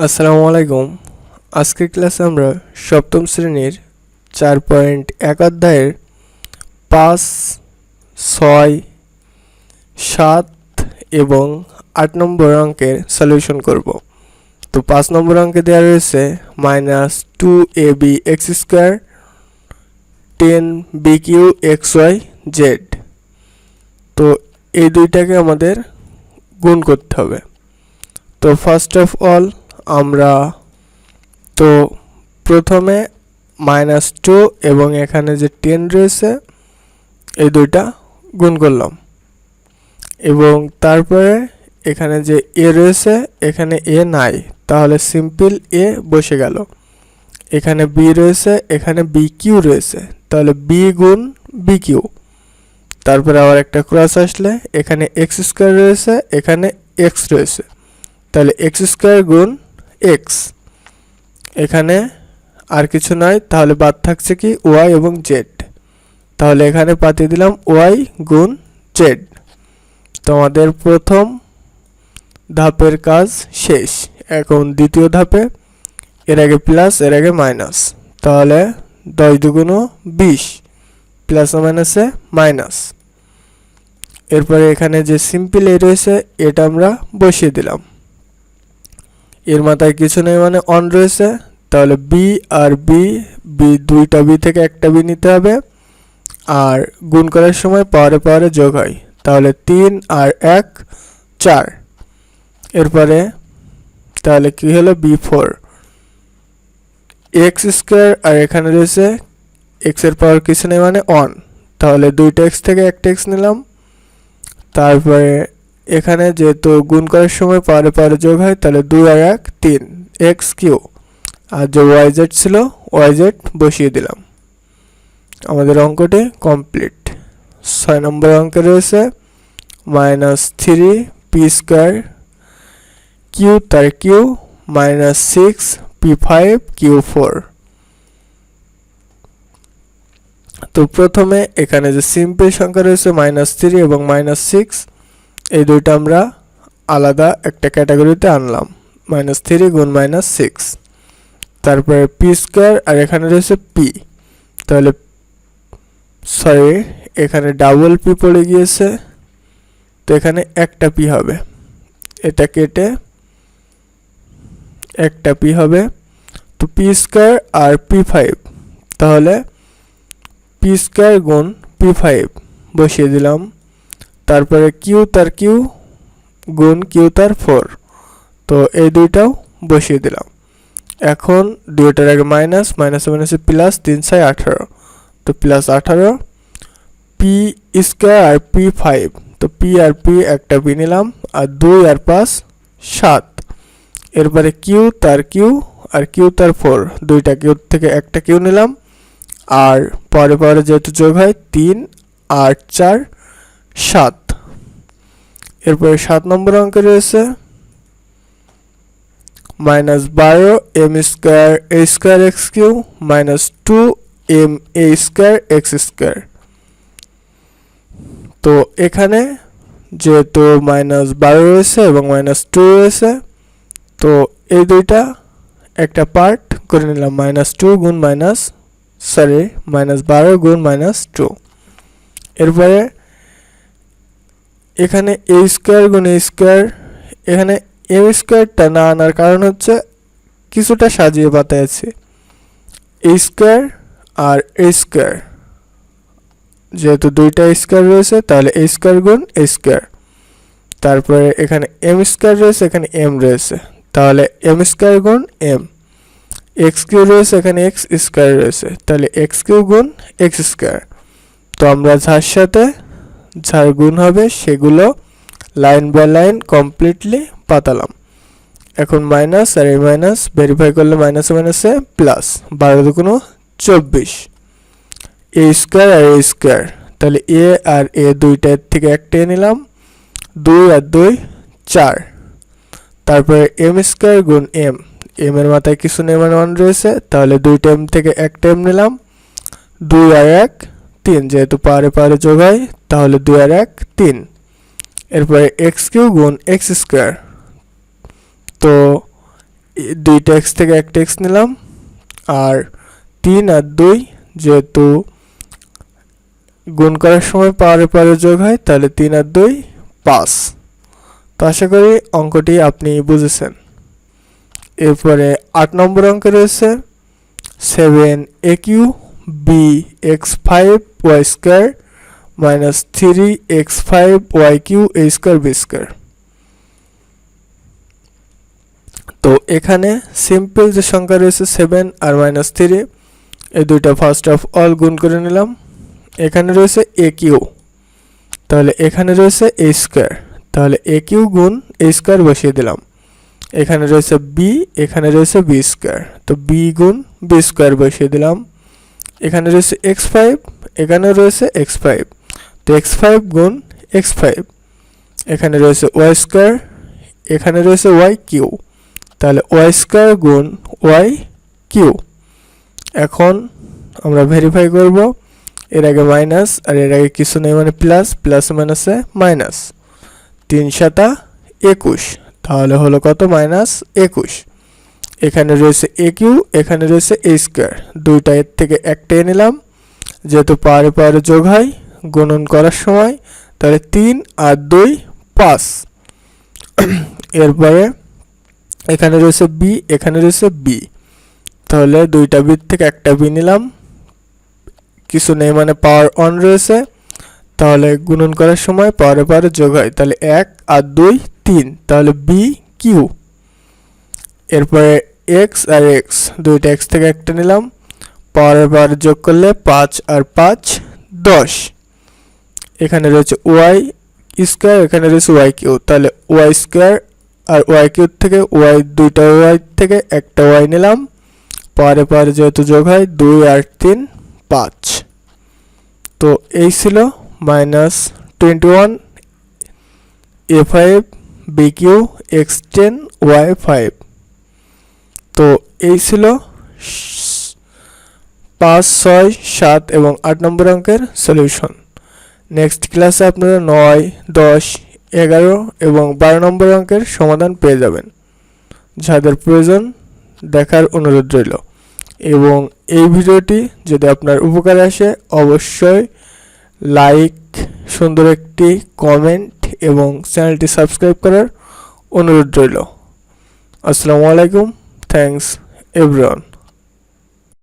আসসালামু আলাইকুম। আজকের ক্লাসে আমরা সপ্তম শ্রেণির চার পয়েন্ট এক অধ্যায়ের পাঁচ, ছয়, সাত এবং আট নম্বর অঙ্কের সলিউশন করব। তো পাঁচ নম্বর অঙ্কে দেওয়া রয়েছে minus two a b x square ten b q x y z. তো এই দুইটাকে আমাদের গুণ করতে হবে। তো ফার্স্ট অফ অল আমরা তো প্রথমে মাইনাস টু এবং এখানে যে টেন রয়েছে, এই দুইটা গুণ করলাম। এবং তারপরে এখানে যে এ রয়েছে, এখানে এ নাই, তাহলে সিম্পল এ বসে গেল। এখানে বি রয়েছে, এখানে বি কিউ রয়েছে, তাহলে বি গুণ বি কিউ তারপরে আবার একটা ক্রস আসলে, এখানে এক্স স্কোয়ার রয়েছে, এখানে এক্স রয়েছে। তাহলে এক্স স্কোয়ার গুণ এক্স এখানে আর কিছু নয়, তাহলে বাদ থাকছে কি? ওয়াই এবং জেড তাহলে এখানে পাঠিয়ে দিলাম ওয়াই গুণ জেড তোমাদের প্রথম ধাপের কাজ শেষ। এখন দ্বিতীয় ধাপে, এর আগে প্লাস এর আগে মাইনাস তাহলে দশ দুগুণ বিশ প্লাস ও মাইনাসে মাইনাস এরপরে এখানে যে সিম্পল এ রয়েছে, এটা আমরা বসিয়ে দিলাম। এর মাথায় কিছু নেই মানে অন রয়েছে। তাহলে বি আর বি বি দুইটা বি থেকে একটা বি নিতে হবে। আর গুণ করার সময় পাওয়ারে পাওয়ারে যোগ হয়। তাহলে তিন আর এক, চার। এরপরে, তাহলে কি হলো? বি ফোর এক্স স্কোয়ার আর এখানে রয়েছে এক্সের পাওয়ার কিছু নেই মানে অন তাহলে দুইটা এক্স থেকে একটা এক্স নিলাম। তারপরে এখানে যেহেতু গুণ করার সময় পারে পারে যোগ হয়, তাহলে দুই আর এক, তিন এক্স কিউ। আর যে ওয়াই জেড ছিল ওয়াই জেড বসিয়ে দিলাম। আমাদের অঙ্কটি কমপ্লিট। ছয় নম্বর অঙ্কে রয়েছে minus three p square q তার q minus six p five q four তো প্রথমে এখানে যে সিম্পল সংখ্যা রয়েছে মাইনাস থ্রি এবং মাইনাস সিক্স এই দুইটা আমরা আলাদা একটা ক্যাটাগরিতে আনলাম মাইনাস থ্রি গুণ মাইনাস সিক্স তারপরে পি স্কোয়ার আর এখানে রয়েছে পি তাহলে সরি এখানে ডাবল পি পড়ে গিয়েছে, তো এখানে একটা পি হবে। এটা কেটে একটা পি হবে। তো পি স্কোয়ার আর পি ফাইভ তাহলে পি স্কোয়ার গুণ পি ফাইভ বসিয়ে দিলাম। তারপরে কিউ তার কিউ গুণ কিউ তার ফোর তো এই দুইটাও বসিয়ে দিলাম। এখন দুইটার আগে মাইনাস মাইনাসে মাইনাসে প্লাস তিন ছয় আঠারো। তো প্লাস আঠারো পি স্কোয়ার আর পি ফাইভ তো পি আর পি একটা পি নিলাম, আর দুই আর পাঁচ, সাত। এরপরে কিউ তার কিউ আর কিউ তার ফোর দুইটা কিউ থেকে একটা কিউ নিলাম, আর পরে পরে যেহেতু যোগ হয়, তিন, আট, চার সাত। এরপরে সাত নম্বর অঙ্কে রয়েছে মাইনাস বারো m square a square x q minus two m a square x square তো এখানে যেহেতু মাইনাস বারো রয়েছে এবং মাইনাস টু রয়েছে, তো এই দুইটা একটা পার্ট করে নিলাম মাইনাস টু গুণ মাইনাস সরি মাইনাস বারো গুণ মাইনাস টু এরপরে এখানে এ স্কোয়ার গুণ এ স্কোয়ার এখানে এম স্কোয়ারটা না আনার কারণ হচ্ছে কিছুটা সাজিয়ে পাতায় আছে। এ স্কোয়ার আর এ স্কোয়ার যেহেতু দুইটা স্কোয়ার রয়েছে, তাহলে এ স্কোয়ার গুণ এ স্কোয়ার তারপরে এখানে এম স্কোয়ার রয়েছে, এখানে এম রয়েছে। তাহলে এম স্কোয়ার গুণ এম এক্স কিউ রয়েছে, এখানে এক্স স্কোয়ার রয়েছে। তাহলে এক্স কিউ গুণ এক্স স্কোয়ার তো আমরা যার সাথে যার গুণ হবে সেগুলো লাইন বাই লাইন কমপ্লিটলি পাতালাম। এখন মাইনাস আর এই মাইনাস ভেরিফাই করলে মাইনাসে মাইনাসে প্লাস বারো দুগুণো চব্বিশ। এ স্কোয়ার আর এ স্কোয়ার তাহলে এ আর এ দুইটার থেকে একটা নিলাম, দুই আর দুই চার। তারপরে এম স্কোয়ার গুণ এম এম এর মাথায় কিছু নেই মানে ওয়ান রয়েছে, তাহলে দুই টাইম থেকে এক টাইম নিলাম, দুই আর এক তিন যেহেতু পারে পারে যোগ তাহলে দুই আর এক, তিন। এরপরে এক্স কিউ গুণ এক্স স্কোয়ার তো দুইটা এক্স থেকে একটা এক্স নিলাম, আর তিন আর দুই যেহেতু গুণ করার সময় পাওয়ারে পাওয়ারে যোগ হয় তাহলে তিন আর দুই পাঁচ। তো আশা করি অঙ্কটি আপনি বুঝেছেন। এরপরে আট নম্বর অঙ্কে রয়েছে seven a q b x five y square minus three x five y q a square b তো এখানে সিম্পল যে সংখ্যা রয়েছে সেভেন আর মাইনাস থ্রি এই দুইটা ফার্স্ট অফ অল গুণ করে নিলাম। এখানে রয়েছে এ কিউ তাহলে এখানে রয়েছে এ স্কোয়ার তাহলে এ কিউ গুণ এ স্কোয়ার বসিয়ে দিলাম। এখানে রয়েছে বি এখানে রয়েছে বি স্কোয়ার তো বি গুণ বি স্কোয়ার বসিয়ে দিলাম। এখানে রয়েছে এক্স ফাইভ এখানে রয়েছে এক্স ফাইভ তো এক্স ফাইভ গুণ এক্স ফাইভ এখানে রয়েছে ওয়াই স্কোয়ার এখানে রয়েছে ওয়াই কিউ তাহলে ওয়াই স্কোয়ার গুণ ওয়াই কিউ এখন আমরা ভেরিফাই করব, এর আগে মাইনাস আর এর আগে কিছু নেই মানে প্লাস প্লাস মাইনাসে মাইনাস তিন সাতা একুশ, তাহলে হলো কত? মাইনাস একুশ। এখানে রয়েছে এ কিউ এখানে রয়েছে এ স্কোয়ার। দুইটা এর থেকে একটাই নিলাম। যেহেতু পাওয়ারে পাওয়ারে যোগ হয়, গুণন করার সময়, তাহলে তিন আর দুই পাঁচ। এরপরে এখানে রয়েছে বি এখানে রয়েছে বি তাহলে দুইটা বির থেকে একটা বি নিলাম। কিছু নেই মানে পাওয়ার অন রয়েছে। তাহলে গুণন করার সময় পাওয়ারে পাওয়ারে যোগ হয়। তাহলে এক আর দুই, তিন। তাহলে বি কিউ এরপরে এক্স আর এক্স দুইটা এক্স থেকে একটা নিলাম। পাওয়ারে পাওয়ারে যোগ করলে পাঁচ আর পাঁচ, দশ। এখানে রয়েছে ওয়াই স্কোয়ার এখানে রয়েছে ওয়াই কিউ তাহলে ওয়াই স্কোয়ার আর ওয়াই কিউ থেকে ওয়াই দুইটা ওয়াই থেকে একটা ওয়াই নিলাম। পারে পারে যেহেতু যোগ হয়, দুই আর তিন, পাঁচ। তো এই ছিল minus twenty one a five b q x ten y five তো এই ছিল পাঁচ, ছয়, সাত এবং আট নম্বর অঙ্কের সলিউশন। নেক্সট ক্লাসে আপনারা নয়, দশ, এগারো এবং বারো নম্বর অঙ্কের সমাধান পেয়ে যাবেন। যাদের প্রয়োজন দেখার অনুরোধ রইল। এবং এই ভিডিওটি যদি আপনার উপকারে আসে, অবশ্যই লাইক, সুন্দর একটি কমেন্ট এবং চ্যানেলটি সাবস্ক্রাইব করার অনুরোধ রইল। আসসালামু আলাইকুম। Thanks everyone.